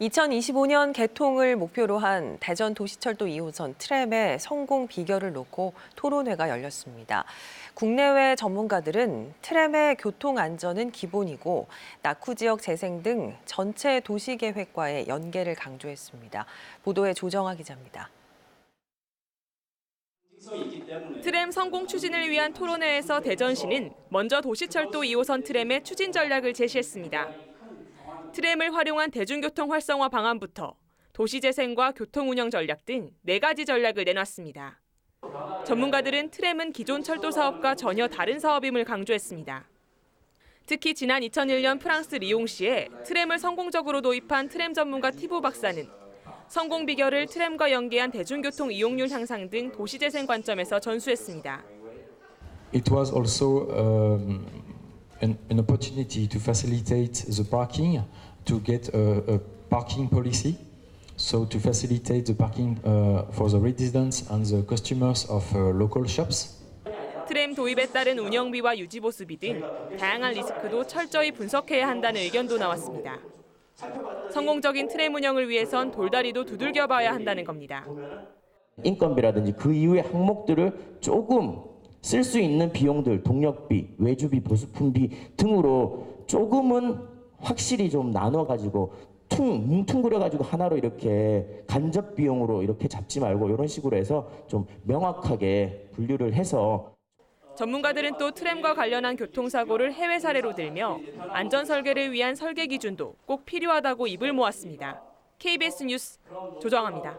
2025년 개통을 목표로 한 대전 도시철도 2호선 트램의 성공 비결을 놓고 토론회가 열렸습니다. 국내외 전문가들은 트램의 교통 안전은 기본이고 낙후 지역 재생 등 전체 도시 계획과의 연계를 강조했습니다. 보도에 조정아 기자입니다. 트램 성공 추진을 위한 토론회에서 대전시는 먼저 도시철도 2호선 트램의 추진 전략을 제시했습니다. 트램을 활용한 대중교통 활성화 방안부터 도시재생과 교통운영 전략 등 네 가지 전략을 내놨습니다. 전문가들은 트램은 기존 철도 사업과 전혀 다른 사업임을 강조했습니다. 특히 지난 2001년 프랑스 리옹 시에 트램을 성공적으로 도입한 트램 전문가 티보 박사는 성공 비결을 트램과 연계한 대중교통 이용률 향상 등 도시재생 관점에서 전수했습니다. It was also um, an, an opportunity to facilitate the parking, to get a, a parking policy, so to facilitate the parking uh, for the residents and the customers of uh, local shops. 트램 도입에 따른 운영비와 유지 보수비 등 다양한 리스크도 철저히 분석해야 한다는 의견도 나왔습니다. 성공적인 트램 운영을 위해선 돌다리도 두들겨 봐야 한다는 겁니다. 인건비라든지 그 이후의 항목들을 조금 쓸 수 있는 비용들, 동력비, 외주비, 보수품비 등으로 조금은 확실히 좀 나눠 가지고 퉁 뭉퉁그려 가지고 하나로 이렇게 간접 비용으로 이렇게 잡지 말고 이런 식으로 해서 좀 명확하게 분류를 해서 전문가들은 또 트램과 관련한 교통사고를 해외 사례로 들며 안전 설계를 위한 설계 기준도 꼭 필요하다고 입을 모았습니다. KBS 뉴스 조정합니다.